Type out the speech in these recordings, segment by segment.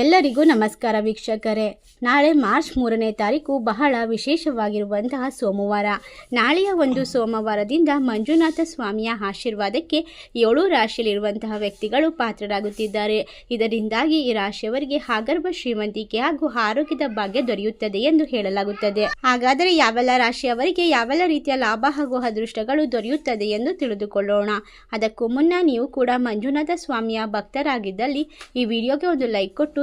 ಎಲ್ಲರಿಗೂ ನಮಸ್ಕಾರ ವೀಕ್ಷಕರೇ. ನಾಳೆ ಮಾರ್ಚ್ ಮೂರನೇ ತಾರೀಕು ಬಹಳ ವಿಶೇಷವಾಗಿರುವಂತಹ ಸೋಮವಾರ. ನಾಳೆಯ ಒಂದು ಸೋಮವಾರದಿಂದ ಮಂಜುನಾಥ ಸ್ವಾಮಿಯ ಆಶೀರ್ವಾದಕ್ಕೆ ಏಳು ರಾಶಿಯಲ್ಲಿರುವಂತಹ ವ್ಯಕ್ತಿಗಳು ಪಾತ್ರರಾಗುತ್ತಿದ್ದಾರೆ. ಇದರಿಂದಾಗಿ ಈ ರಾಶಿಯವರಿಗೆ ಆಗರ್ಭ ಶ್ರೀಮಂತಿಕೆ ಹಾಗೂ ಆರೋಗ್ಯದ ಭಾಗ್ಯ ದೊರೆಯುತ್ತದೆ ಎಂದು ಹೇಳಲಾಗುತ್ತದೆ. ಹಾಗಾದರೆ ಯಾವೆಲ್ಲ ರಾಶಿಯವರಿಗೆ ಯಾವೆಲ್ಲ ರೀತಿಯ ಲಾಭ ಹಾಗೂ ಅದೃಷ್ಟಗಳು ದೊರೆಯುತ್ತದೆ ಎಂದು ತಿಳಿದುಕೊಳ್ಳೋಣ. ಅದಕ್ಕೂ ಮುನ್ನ ನೀವು ಕೂಡ ಮಂಜುನಾಥ ಸ್ವಾಮಿಯ ಭಕ್ತರಾಗಿದ್ದಲ್ಲಿ ಈ ವಿಡಿಯೋಗೆ ಒಂದು ಲೈಕ್ ಕೊಟ್ಟು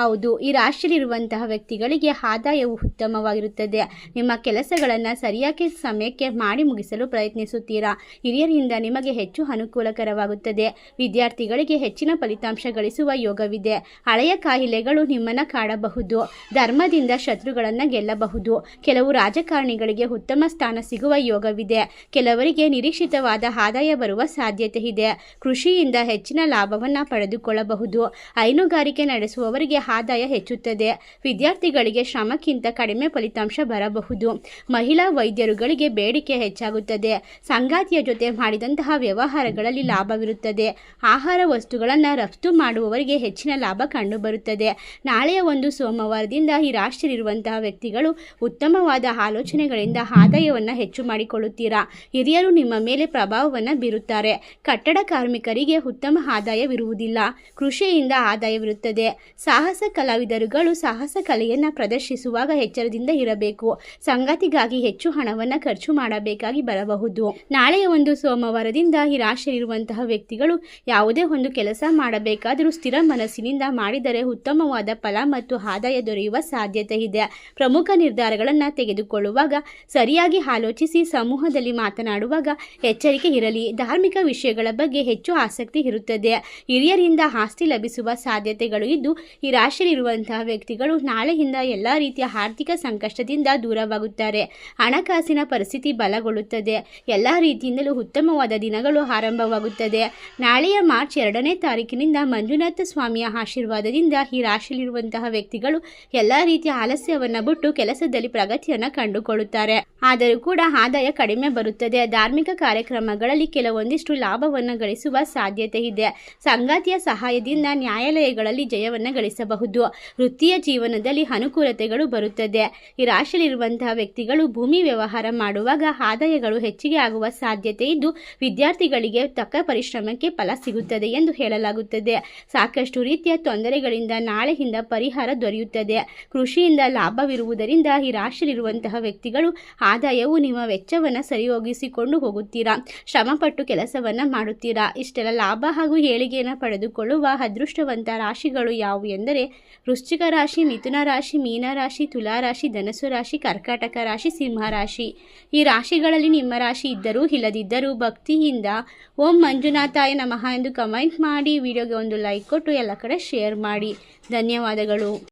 ಹೌದು, ಈ ರಾಶಿಯಲ್ಲಿರುವಂತಹ ವ್ಯಕ್ತಿಗಳಿಗೆ ಆದಾಯವು ಉತ್ತಮವಾಗಿರುತ್ತದೆ. ನಿಮ್ಮ ಕೆಲಸಗಳನ್ನು ಸರಿಯಾಗಿ ಸಮಯಕ್ಕೆ ಮಾಡಿ ಮುಗಿಸಲು ಪ್ರಯತ್ನಿಸುತ್ತೀರಾ? ಹಿರಿಯರಿಂದ ನಿಮಗೆ ಹೆಚ್ಚು ಅನುಕೂಲಕರವಾಗುತ್ತದೆ. ವಿದ್ಯಾರ್ಥಿಗಳಿಗೆ ಹೆಚ್ಚಿನ ಫಲಿತಾಂಶ ಗಳಿಸುವ ಯೋಗವಿದೆ. ಹಳೆಯ ಕಾಯಿಲೆಗಳು ನಿಮ್ಮನ್ನು ಕಾಡಬಹುದು. ಧರ್ಮದಿಂದ ಶತ್ರುಗಳನ್ನು ಗೆಲ್ಲಬಹುದು. ಕೆಲವು ರಾಜಕಾರಣಿಗಳಿಗೆ ಉತ್ತಮ ಸ್ಥಾನ ಸಿಗುವ ಯೋಗವಿದೆ. ಕೆಲವರಿಗೆ ನಿರೀಕ್ಷಿತವಾದ ಆದಾಯ ಬರುವ ಸಾಧ್ಯತೆ ಇದೆ. ಕೃಷಿಯಿಂದ ಹೆಚ್ಚಿನ ಲಾಭವನ್ನು ಪಡೆದುಕೊಳ್ಳಬಹುದು. ಹೈನುಗಾರಿಕೆ ನಡೆಸುವವರಿಗೆ ಆದಾಯ ಹೆಚ್ಚುತ್ತದೆ. ವಿದ್ಯಾರ್ಥಿಗಳಿಗೆ ಶ್ರಮಕ್ಕಿಂತ ಕಡಿಮೆ ಫಲಿತಾಂಶ ಬರಬಹುದು. ಮಹಿಳಾ ವೈದ್ಯರುಗಳಿಗೆ ಬೇಡಿಕೆ ಹೆಚ್ಚಾಗುತ್ತದೆ. ಸಂಗಾತಿಯ ಜೊತೆ ಮಾಡಿದಂತಹ ವ್ಯವಹಾರಗಳಲ್ಲಿ ಲಾಭವಿರುತ್ತದೆ. ಆಹಾರ ವಸ್ತುಗಳನ್ನು ರಫ್ತು ಮಾಡುವವರಿಗೆ ಹೆಚ್ಚಿನ ಲಾಭ ಕಂಡುಬರುತ್ತದೆ. ನಾಳೆಯ ಒಂದು ಸೋಮವಾರದಿಂದ ಈ ರಾಷ್ಟ್ರದಲ್ಲಿರುವಂತಹ ವ್ಯಕ್ತಿಗಳು ಉತ್ತಮವಾದ ಆಲೋಚನೆಗಳಿಂದ ಆದಾಯವನ್ನು ಹೆಚ್ಚು ಮಾಡಿಕೊಳ್ಳುತ್ತೀರಾ? ಹಿರಿಯರು ನಿಮ್ಮ ಮೇಲೆ ಪ್ರಭಾವವನ್ನು ಬೀರುತ್ತಾರೆ. ಕಟ್ಟಡ ಕಾರ್ಮಿಕರಿಗೆ ಉತ್ತಮ ಆದಾಯವಿರುವುದಿಲ್ಲ. ಕೃಷಿಯಿಂದ ಆದಾಯವಿರುತ್ತದೆ. ಸಾಹಸ ಕಲಾವಿದರುಗಳು ಸಾಹಸ ಕಲೆಯನ್ನು ಪ್ರದರ್ಶಿಸುವಾಗ ಎಚ್ಚರದಿಂದ ಇರಬೇಕು. ಸಂಗತಿಗಾಗಿ ಹೆಚ್ಚು ಹಣವನ್ನು ಖರ್ಚು ಮಾಡಬೇಕಾಗಿ ಬರಬಹುದು. ನಾಳೆಯ ಒಂದು ಸೋಮವಾರದಿಂದ ಈ ರಾಶಿಯಲ್ಲಿರುವಂತಹ ವ್ಯಕ್ತಿಗಳು ಯಾವುದೇ ಒಂದು ಕೆಲಸ ಮಾಡಬೇಕಾದರೂ ಸ್ಥಿರ ಮನಸ್ಸಿನಿಂದ ಮಾಡಿದರೆ ಉತ್ತಮವಾದ ಫಲ ಮತ್ತು ಆದಾಯ ದೊರೆಯುವ ಸಾಧ್ಯತೆ ಇದೆ. ಪ್ರಮುಖ ನಿರ್ಧಾರಗಳನ್ನು ತೆಗೆದುಕೊಳ್ಳುವಾಗ ಸರಿಯಾಗಿ ಆಲೋಚಿಸಿ ಸಮೂಹದಲ್ಲಿ ಮಾತನಾಡುವಾಗ ಎಚ್ಚರಿಕೆ ಇರಲಿ. ಧಾರ್ಮಿಕ ವಿಷಯಗಳ ಬಗ್ಗೆ ಹೆಚ್ಚು ಆಸಕ್ತಿ ಇರುತ್ತದೆ. ಹಿರಿಯರಿಂದ ಆಸ್ತಿ ಲಭಿಸುವ ಸಾಧ್ಯತೆಗಳು ಇದ್ದು ಈ ರಾಶಿಯಲ್ಲಿರುವಂತಹ ವ್ಯಕ್ತಿಗಳು ನಾಳೆಯಿಂದ ಎಲ್ಲ ರೀತಿಯ ಆರ್ಥಿಕ ಸಂಕಷ್ಟದಿಂದ ದೂರವಾಗುತ್ತಾರೆ. ಹಣಕಾಸಿನ ಪರಿಸ್ಥಿತಿ ಬಲಗೊಳ್ಳುತ್ತದೆ. ಎಲ್ಲ ರೀತಿಯಿಂದಲೂ ಉತ್ತಮವಾದ ದಿನಗಳು ಆರಂಭವಾಗುತ್ತದೆ. ನಾಳೆಯ ಮಾರ್ಚ್ ಎರಡನೇ ತಾರೀಕಿನಿಂದ ಮಂಜುನಾಥ ಸ್ವಾಮಿಯ ಆಶೀರ್ವಾದದಿಂದ ಈ ರಾಶಿಯಲ್ಲಿರುವಂತಹ ವ್ಯಕ್ತಿಗಳು ಎಲ್ಲ ರೀತಿಯ ಆಲಸ್ಯವನ್ನು ಬಿಟ್ಟು ಕೆಲಸದಲ್ಲಿ ಪ್ರಗತಿಯನ್ನು ಕಂಡುಕೊಳ್ಳುತ್ತಾರೆ. ಆದರೂ ಕೂಡ ಆದಾಯ ಕಡಿಮೆ ಬರುತ್ತದೆ. ಧಾರ್ಮಿಕ ಕಾರ್ಯಕ್ರಮಗಳಲ್ಲಿ ಕೆಲವೊಂದಿಷ್ಟು ಲಾಭವನ್ನು ಗಳಿಸುವ ಸಾಧ್ಯತೆ ಇದೆ. ಸಂಗಾತಿಯ ಸಹಾಯದಿಂದ ನ್ಯಾಯಾಲಯಗಳಲ್ಲಿ ಜಯವನ್ನು ಗಳಿಸಬಹುದು. ವೃತ್ತಿಯ ಜೀವನದಲ್ಲಿ ಅನುಕೂಲತೆಗಳು ಬರುತ್ತದೆ. ಈ ರಾಶಿಯಲ್ಲಿರುವಂತಹ ವ್ಯಕ್ತಿಗಳು ಭೂಮಿ ವ್ಯವಹಾರ ಮಾಡುವಾಗ ಆದಾಯಗಳು ಹೆಚ್ಚಿಗೆ ಆಗುವ ಸಾಧ್ಯತೆ ಇದ್ದು, ವಿದ್ಯಾರ್ಥಿಗಳಿಗೆ ತಕ್ಕ ಪರಿಶ್ರಮಕ್ಕೆ ಫಲ ಸಿಗುತ್ತದೆ ಎಂದು ಹೇಳಲಾಗುತ್ತದೆ. ಸಾಕಷ್ಟು ರೀತಿಯ ತೊಂದರೆಗಳಿಂದ ನಾಳೆಯಿಂದ ಪರಿಹಾರ ದೊರೆಯುತ್ತದೆ. ಕೃಷಿಯಿಂದ ಲಾಭವಿರುವುದರಿಂದ ಈ ರಾಶಿಯಲ್ಲಿರುವಂತಹ ವ್ಯಕ್ತಿಗಳು ಆದಾಯವು ನಿಮ್ಮ ವೆಚ್ಚವನ್ನು ಸರಿಯೋಗಿಸಿಕೊಂಡು ಹೋಗುತ್ತೀರಾ? ಶ್ರಮಪಟ್ಟು ಕೆಲಸವನ್ನು ಮಾಡುತ್ತೀರಾ? ಇಷ್ಟೆಲ್ಲ ಲಾಭ ಹಾಗೂ ಏಳಿಗೆಯನ್ನು ಪಡೆದುಕೊಳ್ಳುವ ಅದೃಷ್ಟವಂತ ರಾಶಿಗಳು ಯಾವುವು ಎಂದರೆ ವೃಶ್ಚಿಕ ರಾಶಿ, ಮಿಥುನ ರಾಶಿ ತುಲಾ ರಾಶಿ ಧನಸು ರಾಶಿ, ಕರ್ಕಾಟಕ ರಾಶಿ, ಸಿಂಹ ರಾಶಿ. ಈ ರಾಶಿಗಳಲ್ಲಿ ನಿಮ್ಮ ರಾಶಿ ಇದ್ದರೂ ಇಲ್ಲದಿದ್ದರೂ ಭಕ್ತಿಯಿಂದ ಓಂ ಮಂಜುನಾಥಾಯ ನಮಃ ಎಂದು ಕಮೆಂಟ್ ಮಾಡಿ, ವಿಡಿಯೋಗೆ ಒಂದು ಲೈಕ್ ಕೊಟ್ಟು ಎಲ್ಲ ಕಡೆ ಶೇರ್ ಮಾಡಿ. ಧನ್ಯವಾದಗಳು.